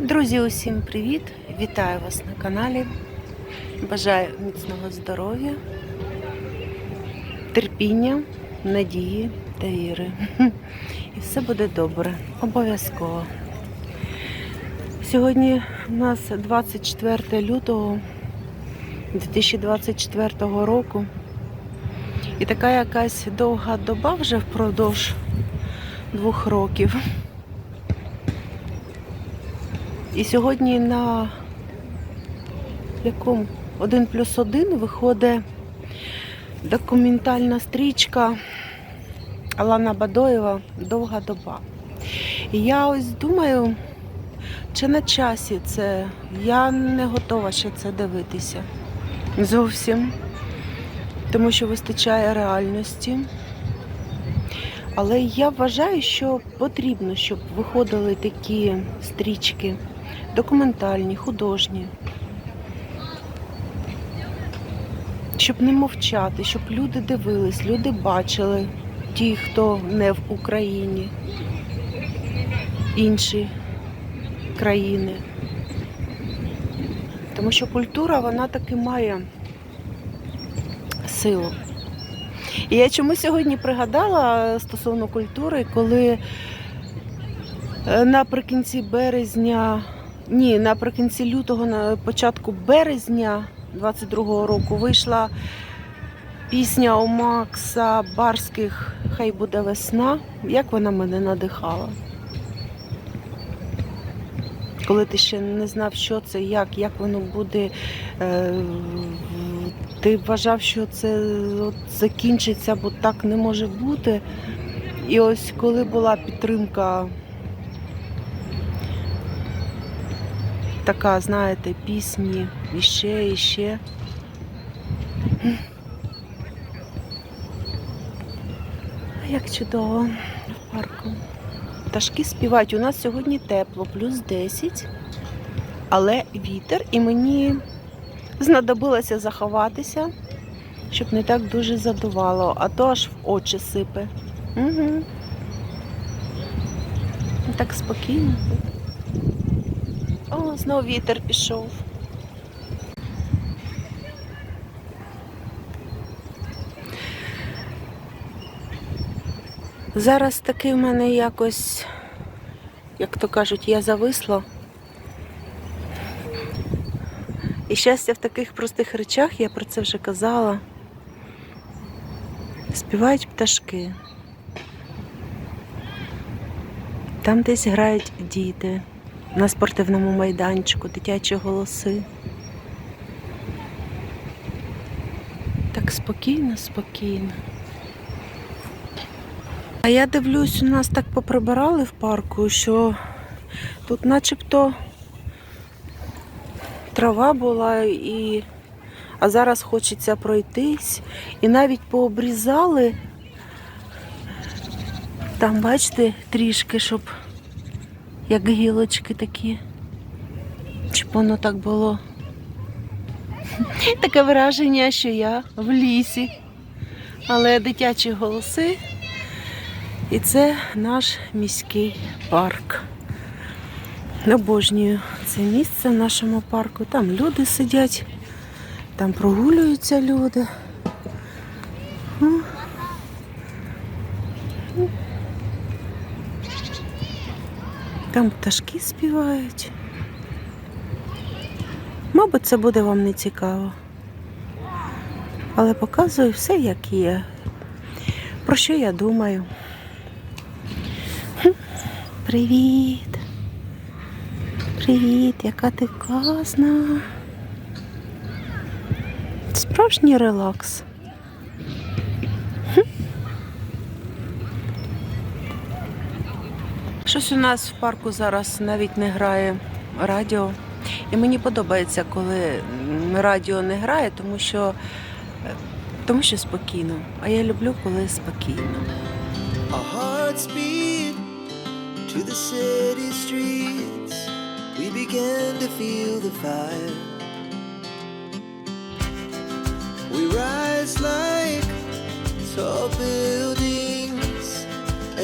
Друзі, усім привіт! Вітаю вас на каналі. Бажаю міцного здоров'я, терпіння, надії та віри. І все буде добре, обов'язково. Сьогодні у нас 24 лютого 2024 року. І така якась довга доба вже впродовж двох років. І сьогодні на якому 1 плюс 1 виходить документальна стрічка Алана Бадоєва Довга доба. І я ось думаю, чи на часі це. Я не готова ще це дивитися. Зовсім. Тому що вистачає реальності. Але я вважаю, що потрібно, щоб виходили такі стрічки документальні, художні. Щоб не мовчати, щоб люди дивились, люди бачили, ті, хто не в Україні, інші країни. Тому що культура, вона таки має силу. І я чому сьогодні пригадала стосовно культури, коли е, наприкінці березня, ні, наприкінці лютого, на початку березня 22-го року вийшла пісня у Макса Барських Хай буде весна. Як вона мене надихала. Коли ти ще не знав, що це, як, як воно буде. Е, ти вважав, що це от закінчиться, бо так не може бути. І ось коли була підтримка, така, знаєте, пісні іще, іще. Як чудово в парку. Пташки співають. У нас сьогодні тепло, плюс 10, але вітер, і мені знадобилося заховатися, щоб не так дуже задувало, а то аж в очі сипе. Угу. Так спокійно. О, знову вітер пішов. Зараз таки в мене якось, як то кажуть, я зависла. І щастя в таких простих речах, я про це вже казала. Співають пташки. Там десь грають діти на спортивному майданчику, дитячі голоси. Так спокійно, спокійно. А я дивлюсь, у нас так поприбирали в парку, що тут начебто трава була, і... а зараз хочеться пройтись. І навіть пообрізали. Там, бачите, трішки, щоб як гілочки такі. Щоб воно так було. Таке враження, що я в лісі. Але дитячі голоси. І це наш міський парк. Обожнюю це місце в нашому парку. Там люди сидять, там прогулюються люди. Там пташки співають. Мабуть, це буде вам не цікаво. Але показую все, як є. Про що я думаю? Привіт! Привіт, яка ти класна. Справжній релакс. Щось у нас в парку зараз навіть не грає радіо. І мені подобається, коли радіо не грає, тому що, тому що спокійно. А я люблю, коли спокійно. To the city streets. We began to feel the fire. We rise like tall buildings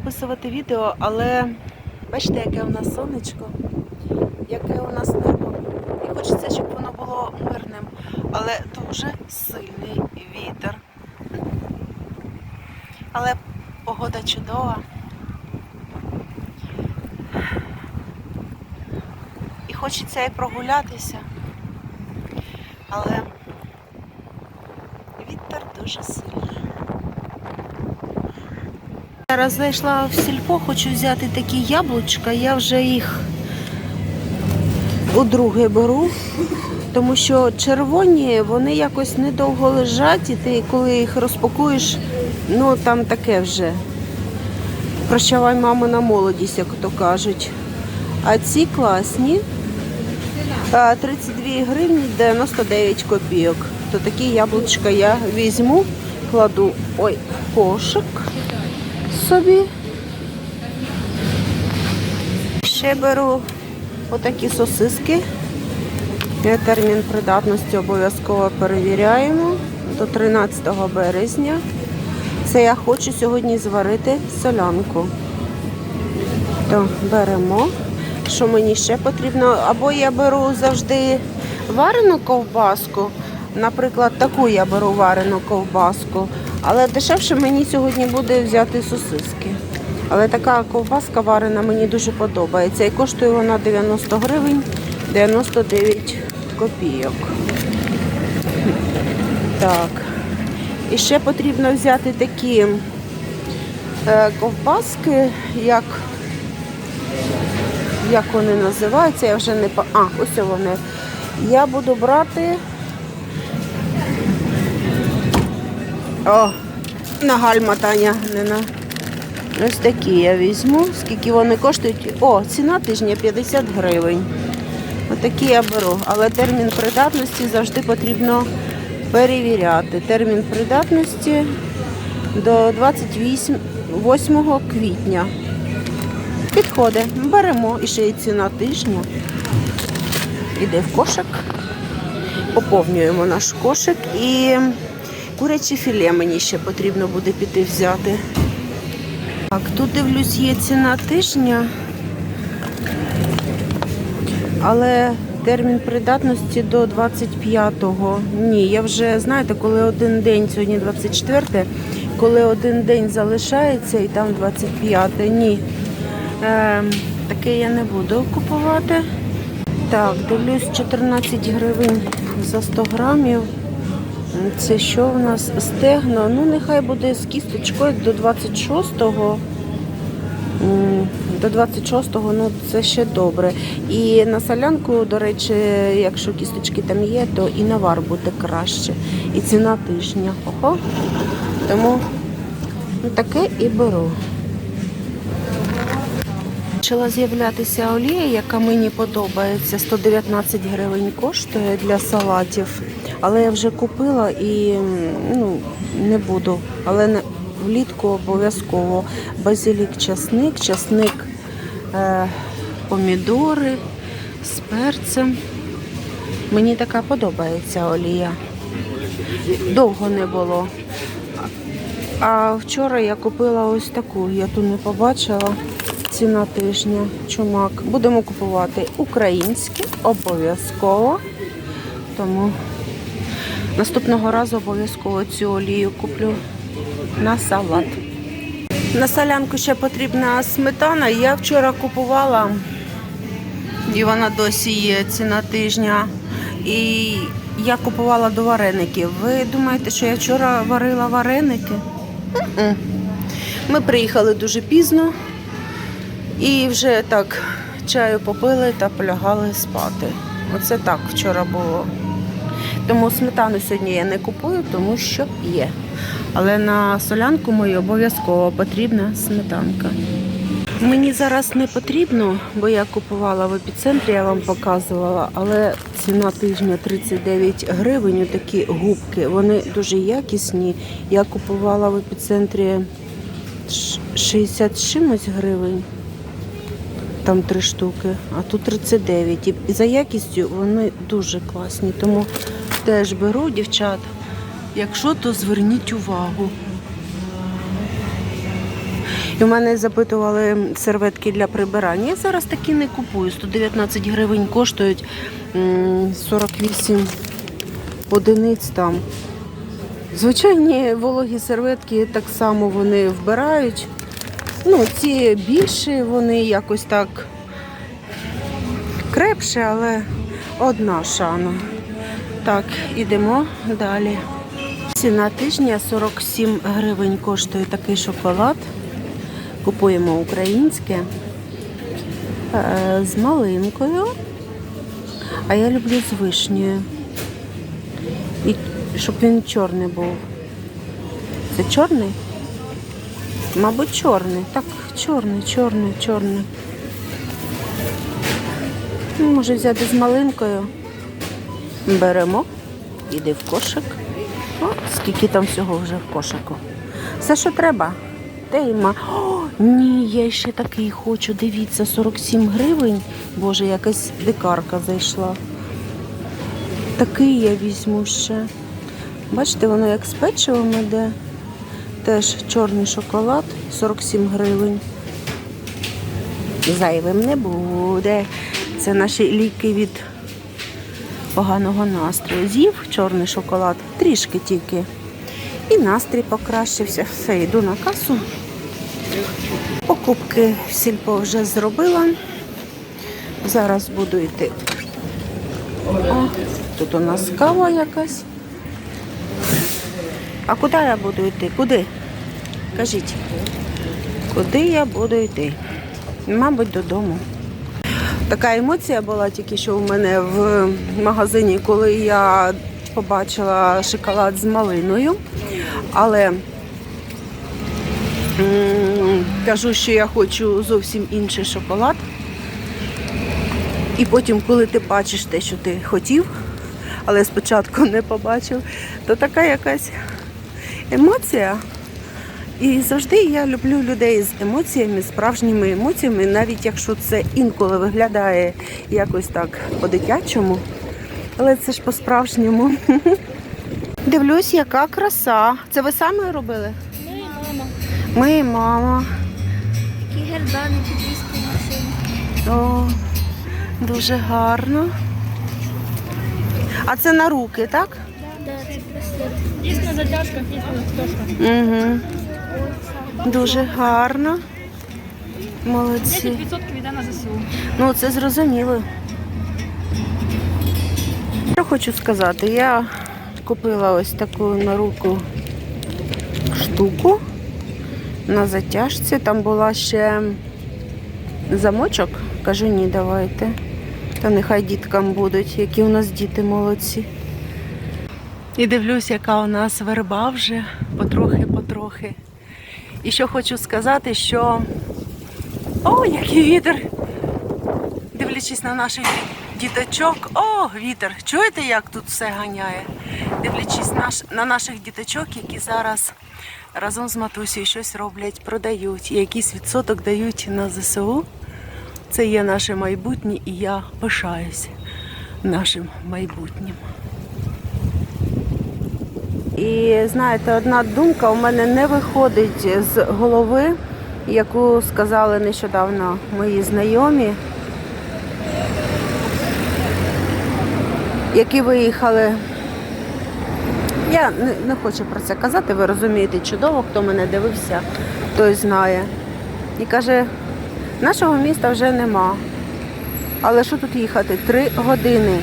Записувати відео, але бачите, яке у нас сонечко, яке у нас небо. І хочеться, щоб воно було мирним, але дуже сильний вітер. Але погода чудова. І хочеться і прогулятися. Але вітер дуже сильний. Зараз зайшла в сільпо, хочу взяти такі яблучка. Я вже їх удруге беру, тому що червоні вони якось недовго лежать, і ти коли їх розпакуєш, ну там таке вже. Прощавай мамина молодість, як то кажуть. А ці класні. 32 гривні 99 копійок. То такі яблучка я візьму, кладу ой, кошик собі. Ще беру отакі сосиски. Термін придатності обов'язково перевіряємо до 13 березня. Це я хочу сьогодні зварити солянку. То беремо. Що мені ще потрібно? Або я беру завжди варену ковбаску. Наприклад, таку я беру варену ковбаску. Але дешевше мені сьогодні буде взяти сосиски. Але така ковбаска варена мені дуже подобається. І коштує вона 90 гривень 99 копійок. Так. І ще потрібно взяти такі е, ковбаски, як, як вони називаються, я вже не А, ось вони. Я буду брати. О, на гальма Таня. Ось такі я візьму. Скільки вони коштують? О, ціна тижня 50 гривень. Отакі я беру. Але термін придатності завжди потрібно перевіряти. Термін придатності до 28 8 квітня. Підходить. Беремо і ще й ціна тижня. Іде в кошик. Поповнюємо наш кошик і куряче філе мені ще потрібно буде піти взяти. Так, тут дивлюсь, є ціна тижня, але термін придатності до 25-го. Ні, я вже, знаєте, коли один день, сьогодні 24, коли один день залишається і там 25, ні. Е, таке я не буду купувати. Так, дивлюсь 14 гривень за 100 грамів. Це що в нас? Стегно. Ну, нехай буде з кісточкою до 26-го. До 26-го, ну це ще добре. І на солянку, до речі, якщо кісточки там є, то і навар буде краще. І ціна тижня. Ого. Тому ну, таке і беру. Почала з'являтися олія, яка мені подобається. 119 гривень коштує для салатів. Але я вже купила і ну, не буду. Але влітку обов'язково базилік, часник, часник, е, помідори з перцем. Мені така подобається олія. Довго не було. А вчора я купила ось таку, я ту не побачила. Ціна тижня, чумак. Будемо купувати українське, обов'язково. Тому наступного разу обов'язково цю олію куплю на салат. На солянку ще потрібна сметана. Я вчора купувала, і вона досі є ціна тижня. І я купувала до вареників. Ви думаєте, що я вчора варила вареники? Ми приїхали дуже пізно і вже так чаю попили та полягали спати. Оце так вчора було. Тому сметану сьогодні я не купую, тому що є. Але на солянку мою обов'язково потрібна сметанка. Мені зараз не потрібно, бо я купувала в епіцентрі, я вам показувала, але ціна тижня 39 гривень. Такі губки. Вони дуже якісні. Я купувала в епіцентрі ш- 60 чимось гривень. Там три штуки, а тут 39. І за якістю вони дуже класні. Тому теж беру дівчат. Якщо, то зверніть увагу. І в мене запитували серветки для прибирання. Я зараз такі не купую. 119 гривень коштують 48 одиниць там. Звичайні вологі серветки так само вони вбирають. Ну, ці більші, вони якось так крепше, але одна шана. Так, ідемо далі. Ціна тижня 47 гривень коштує такий шоколад. Купуємо українське е, з малинкою. А я люблю з вишнею. І щоб він чорний був. Це чорний? Мабуть, чорний. Так, чорний, чорний, чорний. Може взяти з малинкою. Беремо, іди в кошик. О, скільки там всього вже в кошику. Все, що треба. Те і ма. О, ні, я ще такий хочу. Дивіться, 47 гривень. Боже, якась дикарка зайшла. Такий я візьму ще. Бачите, воно як з печивом іде. Теж чорний шоколад 47 гривень. Зайвим не буде. Це наші ліки від поганого настрою. З'їв чорний шоколад, трішки тільки. І настрій покращився. Все, йду на касу. Покупки в сільпо вже зробила. Зараз буду йти. О, тут у нас кава якась. А куди я буду йти? Куди? Кажіть, куди я буду йти? Мабуть, додому. Така емоція була тільки що у мене в магазині, коли я побачила шоколад з малиною. Але кажу, що я хочу зовсім інший шоколад. І потім, коли ти бачиш те, що ти хотів, але спочатку не побачив, то така якась емоція. І завжди я люблю людей з емоціями, справжніми емоціями, навіть якщо це інколи виглядає якось так по-дитячому, але це ж по-справжньому. Дивлюсь, яка краса. Це ви самі робили? Ну і мама. Ми і мама. Такі гердани підвіски машини. О, дуже гарно. А це на руки, так? Да, це. Є на затяжках, є. Угу. Дуже гарно. Молодці. 10% йде на ЗСУ. Ну, це зрозуміло. Що хочу сказати, я купила ось таку на руку штуку на затяжці. Там була ще замочок. Кажу, ні, давайте. Та нехай діткам будуть, які у нас діти молодці. І дивлюсь, яка у нас верба вже потрохи-потрохи. І що хочу сказати, що о, який вітер! Дивлячись на наших діточок, о, вітер! Чуєте, як тут все ганяє? Дивлячись наш, на наших діточок, які зараз разом з матусею щось роблять, продають і якийсь відсоток дають на ЗСУ. Це є наше майбутнє, і я пишаюся нашим майбутнім. І знаєте, одна думка у мене не виходить з голови. яку сказали нещодавно мої знайомі, які виїхали. Я не, хочу про це казати, ви розумієте чудово, хто мене дивився, той знає. І каже, нашого міста вже нема. Але що тут їхати? Три години.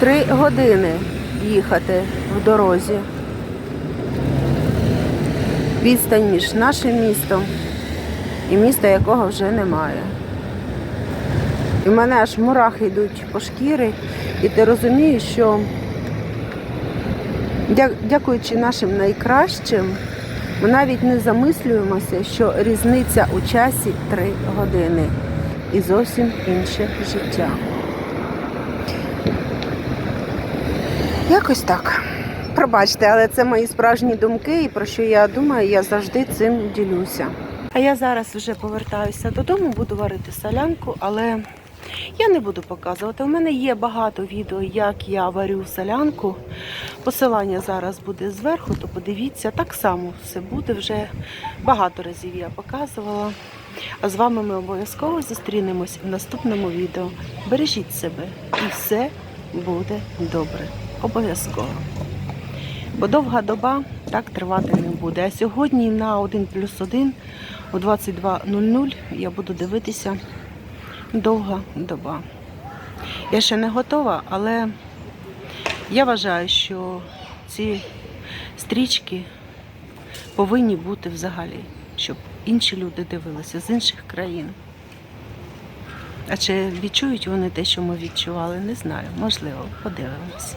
Три години їхати в дорозі. Відстань між нашим містом і міста, якого вже немає. І в мене аж мурахи йдуть по шкіри, і ти розумієш, що дякуючи нашим найкращим, ми навіть не замислюємося, що різниця у часі 3 години і зовсім інше життя. Якось так. Пробачте, але це мої справжні думки, і про що я думаю, я завжди цим ділюся. А я зараз вже повертаюся додому, буду варити солянку, але я не буду показувати. У мене є багато відео, як я варю солянку. Посилання зараз буде зверху, то подивіться, так само все буде вже багато разів я показувала. А з вами ми обов'язково зустрінемось в наступному відео. Бережіть себе і все буде добре. Обов'язково. Бо довга доба так тривати не буде. А сьогодні на 1 плюс 1 о 22.00 я буду дивитися довга доба. Я ще не готова, але я вважаю, що ці стрічки повинні бути взагалі, щоб інші люди дивилися з інших країн. А чи відчують вони те, що ми відчували, не знаю. Можливо, подивимось.